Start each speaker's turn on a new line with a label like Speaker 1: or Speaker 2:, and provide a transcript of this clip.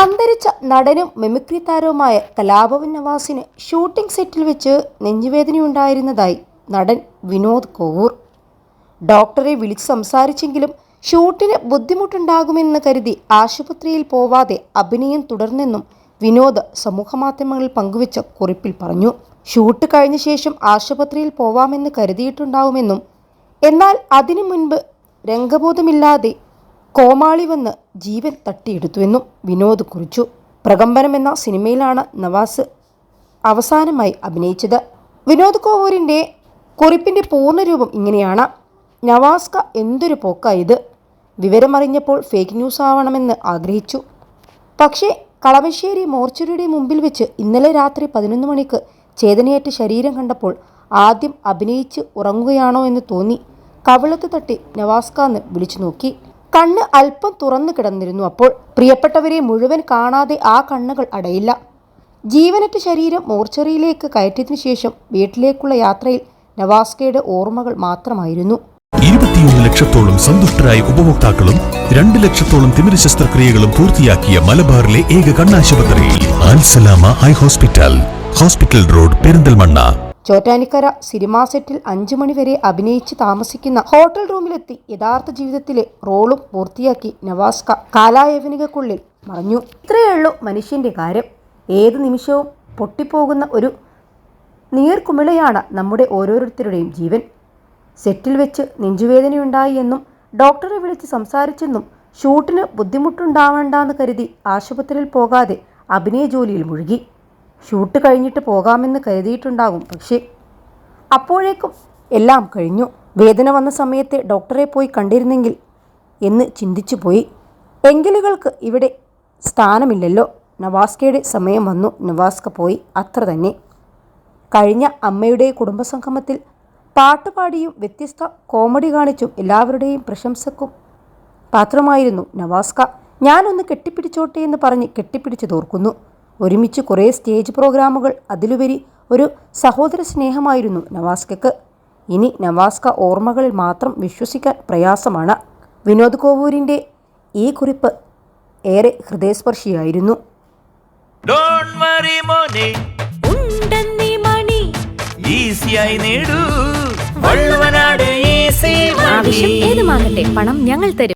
Speaker 1: അന്തരിച്ച നടനും മെമിക്രി താരവുമായ കലാഭവൻ നവാസിന് ഷൂട്ടിംഗ് സെറ്റിൽ വെച്ച് നെഞ്ചുവേദനയുണ്ടായിരുന്നതായി നടൻ വിനോദ് കോവൂർ. ഡോക്ടറെ വിളിച്ച് സംസാരിച്ചെങ്കിലും ഷൂട്ടിന് ബുദ്ധിമുട്ടുണ്ടാകുമെന്ന് കരുതി ആശുപത്രിയിൽ പോവാതെ അഭിനയം തുടർന്നെന്നും വിനോദ് സമൂഹമാധ്യമങ്ങളിൽ പങ്കുവച്ച കുറിപ്പിൽ പറഞ്ഞു. ഷൂട്ട് കഴിഞ്ഞ ശേഷം ആശുപത്രിയിൽ പോവാമെന്ന് കരുതിയിട്ടുണ്ടാവുമെന്നും എന്നാൽ അതിനു മുൻപ് രംഗബോധമില്ലാതെ കോമാളി വന്ന് ജീവൻ തട്ടിയെടുത്തുവെന്നും വിനോദ് കുറിച്ചു. പ്രകമ്പനം എന്ന സിനിമയിലാണ് നവാസ് അവസാനമായി അഭിനയിച്ചത്. വിനോദ് കോവൂരിന്റെ കുറിപ്പിന്റെ പൂർണരൂപം ഇങ്ങനെയാണ്. നവാസ്ക എന്തൊരു പോക്കായത്. വിവരമറിഞ്ഞപ്പോൾ ഫേക്ക് ന്യൂസ് ആവണമെന്ന് ആഗ്രഹിച്ചു. പക്ഷേ കളമശ്ശേരി മോർച്ചറിയുടെ മുമ്പിൽ വെച്ച് ഇന്നലെ രാത്രി പതിനൊന്ന് മണിക്ക് ചേതനയേറ്റ ശരീരം കണ്ടപ്പോൾ ആദ്യം അഭിനയിച്ച് ഉറങ്ങുകയാണോ എന്ന് തോന്നി. കവിളത്ത് തട്ടി നവാസ്കാന്ന് വിളിച്ചു നോക്കി. കണ്ണ് അല്പം തുറന്നു കിടന്നിരുന്നു അപ്പോൾ പ്രിയപ്പെട്ടവരെ മുഴുവൻ കാണാതെ ആ കണ്ണുകൾ അടയില്ല. ജീവനറ്റ ശരീരം മോർച്ചറിയിലേക്ക് കയറ്റിയതിനു ശേഷം വീട്ടിലേക്കുള്ള യാത്രയിൽ നവാസ്കയുടെ ഓർമ്മകൾ മാത്രമായിരുന്നു.
Speaker 2: ഇരുപത്തിയൊന്ന് ലക്ഷത്തോളം സന്തുഷ്ടരായ ഉപഭോക്താക്കളും രണ്ട് ലക്ഷത്തോളം തിമിര ശസ്ത്രക്രിയകളും പൂർത്തിയാക്കിയ മലബാറിലെ ഏക കണ്ണാശുപത്രി hospital hospital road Perinthalmanna.
Speaker 1: Chottanikkara cinema സെറ്റിൽ അഞ്ചു മണിവരെ അഭിനയിച്ച് താമസിക്കുന്ന ഹോട്ടൽ റൂമിലെത്തി യഥാർത്ഥ ജീവിതത്തിലെ റോളും പൂർത്തിയാക്കി നവാസ്ക കാലായവനികക്കുള്ളിൽ മറഞ്ഞു. ഇത്രയേ ഉള്ളൂ മനുഷ്യന്റെ കാര്യം. ഏത് നിമിഷവും പൊട്ടിപ്പോകുന്ന ഒരു നീർക്കുമിളയാണ് നമ്മുടെ ഓരോരുത്തരുടെയും ജീവൻ. സെറ്റിൽ വെച്ച് നെഞ്ചുവേദനയുണ്ടായി എന്നും ഡോക്ടറെ വിളിച്ച് സംസാരിച്ചെന്നും ഷൂട്ടിന് ബുദ്ധിമുട്ടുണ്ടാവേണ്ടെന്ന് കരുതി ആശുപത്രിയിൽ പോകാതെ അഭിനയ ജോലിയിൽ മുഴുകി. ഷൂട്ട് കഴിഞ്ഞിട്ട് പോകാമെന്ന് കരുതിയിട്ടുണ്ടാകും. പക്ഷേ അപ്പോഴേക്കും എല്ലാം കഴിഞ്ഞു. വേദന വന്ന സമയത്തെ ഡോക്ടറെ പോയി കണ്ടിരുന്നെങ്കിൽ എന്ന് ചിന്തിച്ചു പോയി. എങ്കിലുകൾക്ക് ഇവിടെ സ്ഥാനമില്ലല്ലോ. നവാസ്കയുടെ സമയം വന്നു. നവാസ്ക പോയി. അത്ര തന്നെ. കഴിഞ്ഞ അമ്മയുടെ കുടുംബസംഗമത്തിൽ പാട്ടുപാടിയും വ്യത്യസ്ത കോമഡി കാണിച്ചും എല്ലാവരുടെയും പ്രശംസക്കും പാത്രമായിരുന്നു നവാസ്ക. ഞാനൊന്ന് കെട്ടിപ്പിടിച്ചോട്ടെ എന്ന് പറഞ്ഞ് കെട്ടിപ്പിടിച്ചു തോർക്കുന്നു. ഒരുമിച്ച് കുറേ സ്റ്റേജ് പ്രോഗ്രാമുകൾ അതിലുപരി ഒരു സഹോദര സ്നേഹമായിരുന്നു നവാസ്കയ്ക്ക് ഇനി നവാസ്ക ഓർമ്മകളിൽ മാത്രം വിശ്വസിക്കാൻ പ്രയാസമാണ്. വിനോദ് കോവൂരിന്റെ ഈ കുറിപ്പ് ഏറെ ഹൃദയസ്പർശിയായിരുന്നു.
Speaker 3: ഏത് വറി മോനെ.
Speaker 4: ഉണ്ടെന്നീ മണി.
Speaker 3: ഈസിയായി നേടൂ. വള്ളുവനാട് ഈസി
Speaker 4: ആവശ്യം ഏതുമാകട്ടെ പണം ഞങ്ങൾ തരും.